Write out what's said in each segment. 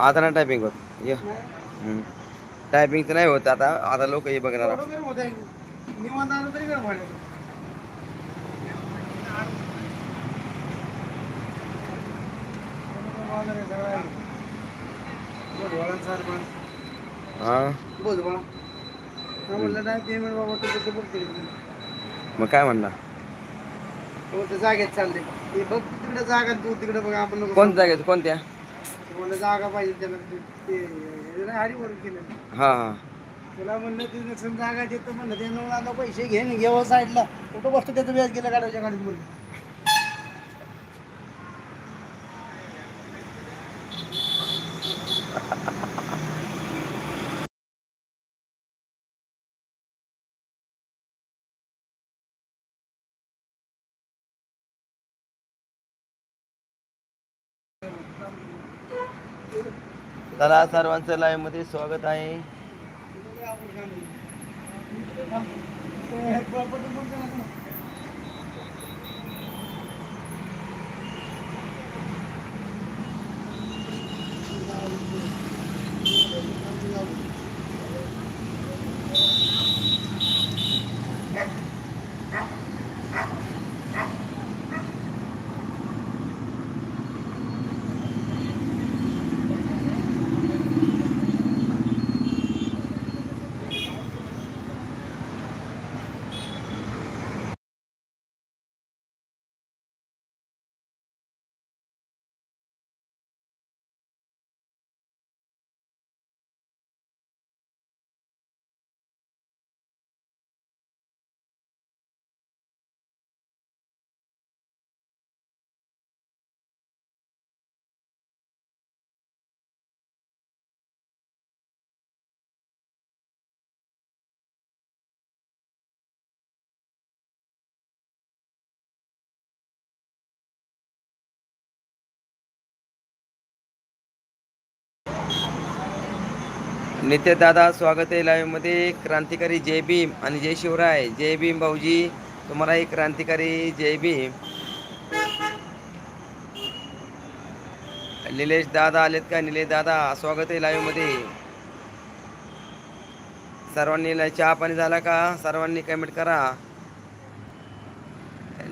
आता ना टायपिंग होत. ये. टायपिंग तर नाही होत आता. आता लोक हे बघणार बाबा मग काय म्हणला हो तर जागेत चालते ते बघ तिकडे जागा तू तिकडे बघ आपण नको कोणत्या जागेत? कोणत्या? मला जागा पाहिजे त्याला? ते- ते हरिवर केलं. हा. हा तुला म्हणलं तिथे जागा देतो म्हणलं ते आता पैसे घे ना घेवा साईडला. कुठं बसतो त्याचं व्याज गेलं गाडीच्या गाडीत म्हणलं. चला सर्वांचं लाईव्हमध्ये स्वागत आहे. नित्य दादा स्वागत आहे लाईव्हमध्ये क्रांतिकारी जय भीम आणि जय शिवराय. जय भीम भाऊजी तुम्हाला एक क्रांतिकारी जय भीम. निलेश दादा आलेत का? निलेश दादा स्वागत आहे लाईव्हमध्ये सर्वांनी चहा पाणी झाला का? सर्वांनी कमेंट करा.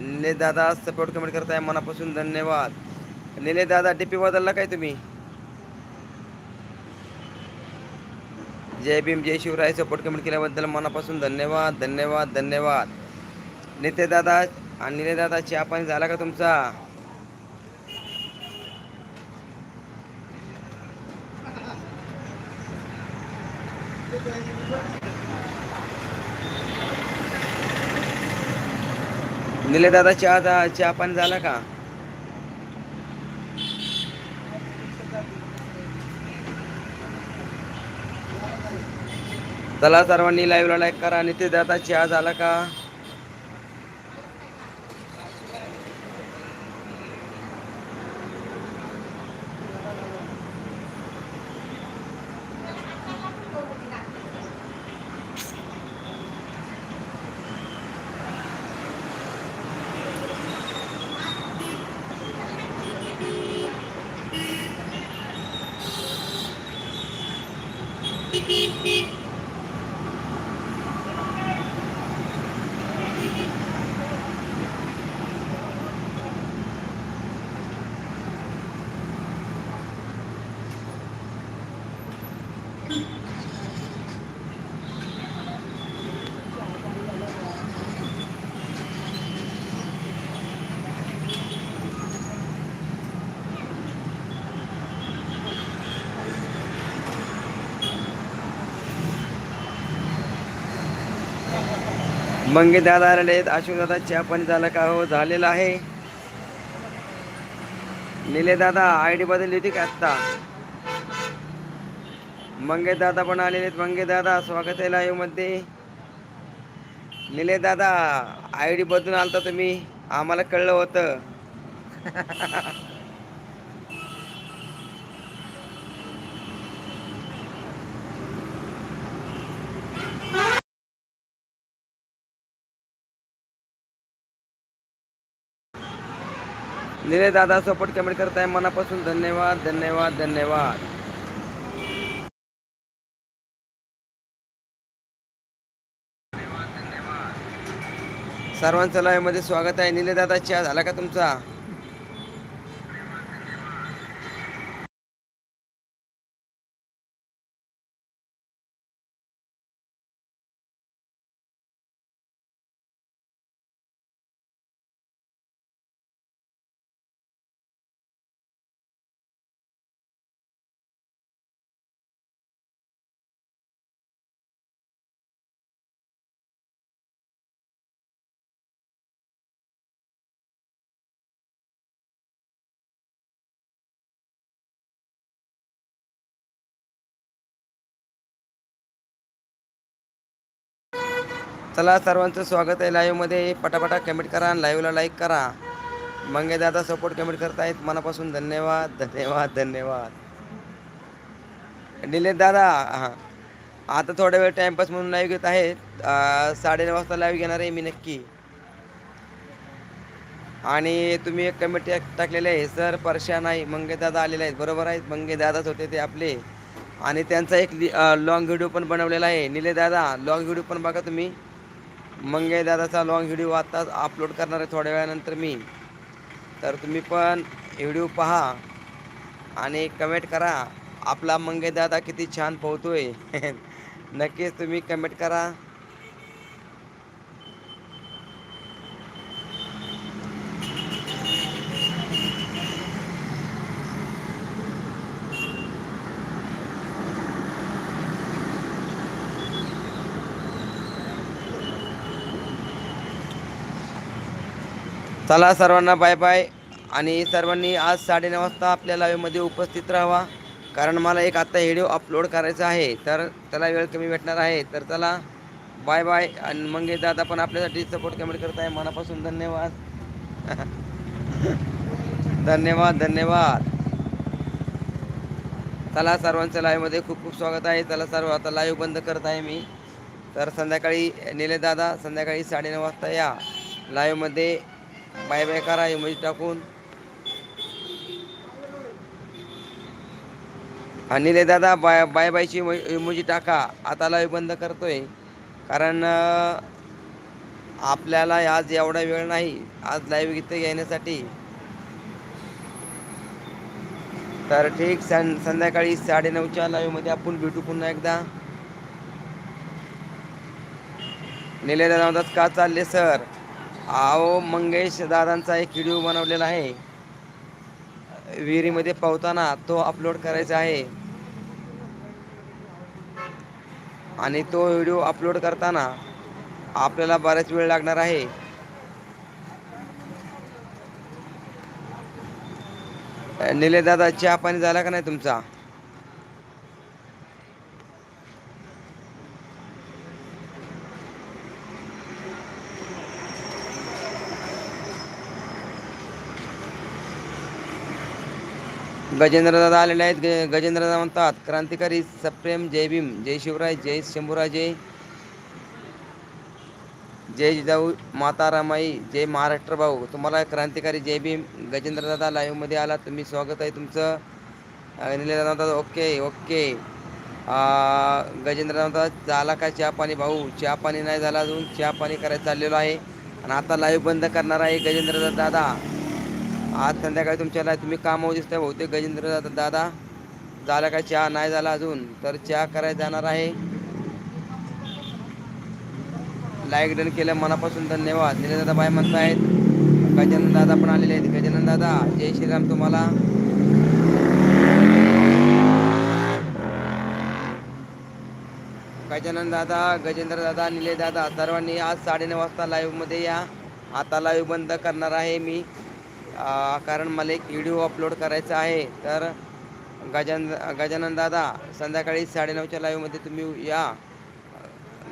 निलेश दादा सपोर्ट कमेंट करताय. मनापासून धन्यवाद. निलेश दादा डीपी बदलला काय तुम्ही? जय भीम जय शिवराय. सपोर्ट कमेंट केल्याबद्दल मनापासून धन्यवाद धन्यवाद धन्यवाद. नित्य दादा आणि निले दादा चहा पाणी झाला का तुमचा? निले दादा चहा चहा पाणी झाला का? चला सर्वांनी लाईव्हला लाईक करा. आणि ते दाताची आज झाला का? मंगे दादा आलेले आहेत. अशोक दादा चहा पाणी झाला का? हो झालेला आहे. निले दादा आय डी बदलली होती का आत्ता? मंगे दादा पण आलेले आहेत. मंगे दादा स्वागत आहे लाईव्हमध्ये. निले दादा आय डी बदलून आलता तुम्ही. आम्हाला कळलं होतं. निले दादा सपोर्ट कमेंट करताय मनापासून धन्यवाद धन्यवाद धन्यवाद. सर्वांचं live मध्ये स्वागत आहे. निले दादा चहा झाला का तुमचा? चला सर्वांचं स्वागत आहे लाईव्हमध्ये पटापटा कमेंट करा आणि लाईव्हला लाईक करा. मंगे दादा सपोर्ट कमेंट करतायत. मनापासून धन्यवाद धन्यवाद धन्यवाद. निलेश दादा हां. आता थोडा वेळ टाइमपास म्हणून लाईव्ह घेत आहेत. साडेनऊ वाजता लाईव्ह घेणार आहे मी नक्की. आणि तुम्ही एक कमेंट टाकलेले आहे सर परशा नाही मंगे दादा आलेले आहेत. बरोबर आहेत. मंगे दादाच होते ते आपले. आणि त्यांचा एक लॉंग व्हिडिओ पण बनवलेला आहे. निले दादा लॉंग व्हिडिओ पण बघा तुम्ही. मंगे दादाचा लॉंग व्हिडिओ आत्ताच अपलोड करणार आहे थोड्या वेळानंतर मी. तर तुम्ही पण व्हिडिओ पहा आणि कमेंट करा. आपला मंगे दादा किती छान पोहतो आहे नक्कीच तुम्ही कमेंट करा. चला सर्वांना बाय बाय. आणि सर्वांनी आज साडेनऊ वाजता आपल्या लाईव्हमध्ये उपस्थित राहावा. कारण मला एक आत्ता व्हिडिओ अपलोड करायचा आहे. तर त्याला वेळ कमी भेटणार आहे. तर चला बाय बाय. आणि मग दादा पण आपल्यासाठी सपोर्ट कमेंट करत आहे. मनापासून धन्यवाद. धन्यवाद धन्यवाद. चला सर्वांचं लाईव्हमध्ये खूप खूप स्वागत आहे. चला सर्व आता लाईव्ह बंद करत आहे मी. तर संध्याकाळी निले दादा संध्याकाळी साडेनऊ वाजता या लाईव्हमध्ये बाय बाय करा इमोजी टाकून. आणि दादा बाय बाय बायची इमोजी टाका. आता लाईव्ह बंद करतोय. कारण आपल्याला आज एवढा वेळ नाही. आज लाईव्ह गीतं घेण्यासाठी तर ठीक सं संध्याकाळी साडेनऊच्या लाईव्हमध्ये आपण भेटू पुन्हा एकदा. निले दादा म्हणतात का चालले सर आओ मंगेश दादांचा एक व्हिडिओ बनवलेला आहे. विहिरीमध्ये पोहताना तो अपलोड करायचा आहे. आणि तो व्हिडिओ अपलोड करताना आपल्याला बराच वेळ लागणार आहे. निले दादा चहा पाणी झाला का नाही तुमचा? गजेंद्र दादा आलेले आहेत. ग- म्हणतात क्रांतिकारी सप्रेम जय भीम जय शिवराय जय शंभूराजे जय जिजाऊ माता रामाई जय महाराष्ट्र भाऊ. तुम्हाला क्रांतिकारी जय भीम गजेंद्र दादा लाईव्हमध्ये आला तुम्ही स्वागत आहे तुमचं. म्हणतात ओके ओके. गजेंद्र दादा म्हणतात झाला का चहा पाणी भाऊ? चहा पाणी नाही झाला अजून चहा पाणी करायला चाललेलो आहे. आणि आता लाईव्ह बंद करणार आहे गजेंद्र दादा आज संध्याकाळी तुमच्याला तुम्ही कामावर दिसताय बहुतेक गजेंद्र दादा. दादा झाला का चहा? नाही झाला अजून. तर चहा करायला जाणार आहे. लाईक डन केलं मनापासून धन्यवाद. निलेश दादा बाय म्हणतायत. गजानन दादा पण आलेले आहेत. गजानन दादा जय श्रीराम तुम्हाला. गजानन दादा गजेंद्र दादा निले दादा सर्वांनी आज साडेनऊ वाजता लाईव्हमध्ये या. आता लाईव्ह बंद करणार आहे मी. कारण मला एक व्हिडिओ अपलोड करायचा आहे. तर गजान गजानन दादा संध्याकाळी साडेनऊच्या लाईव्हमध्ये तुम्ही या.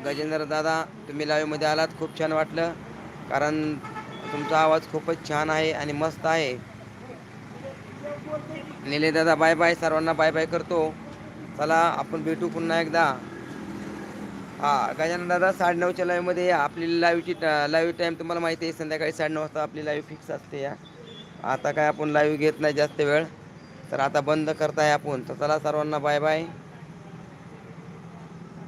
गजेंद्र दादा तुम्ही लाईव्हमध्ये आलात. खूप छान वाटलं. कारण तुमचा आवाज खूपच छान आहे आणि मस्त आहे. निले दादा बाय बाय सर्वांना बाय बाय करतो. चला आपण भेटू पुन्हा एकदा. हा गजानन दादा साडेनऊच्या लाईव्हमध्ये या. आपली लाईव्हची लाईव्ह टाईम तुम्हाला माहिती आहे. संध्याकाळी साडेनऊ वाजता आपली लाईव्ह फिक्स असते या. आता काय आपण लाईव्ह घेत नाही जास्त वेळ. तर आता बंद करताय आपण. तर चला सर्वांना बाय बाय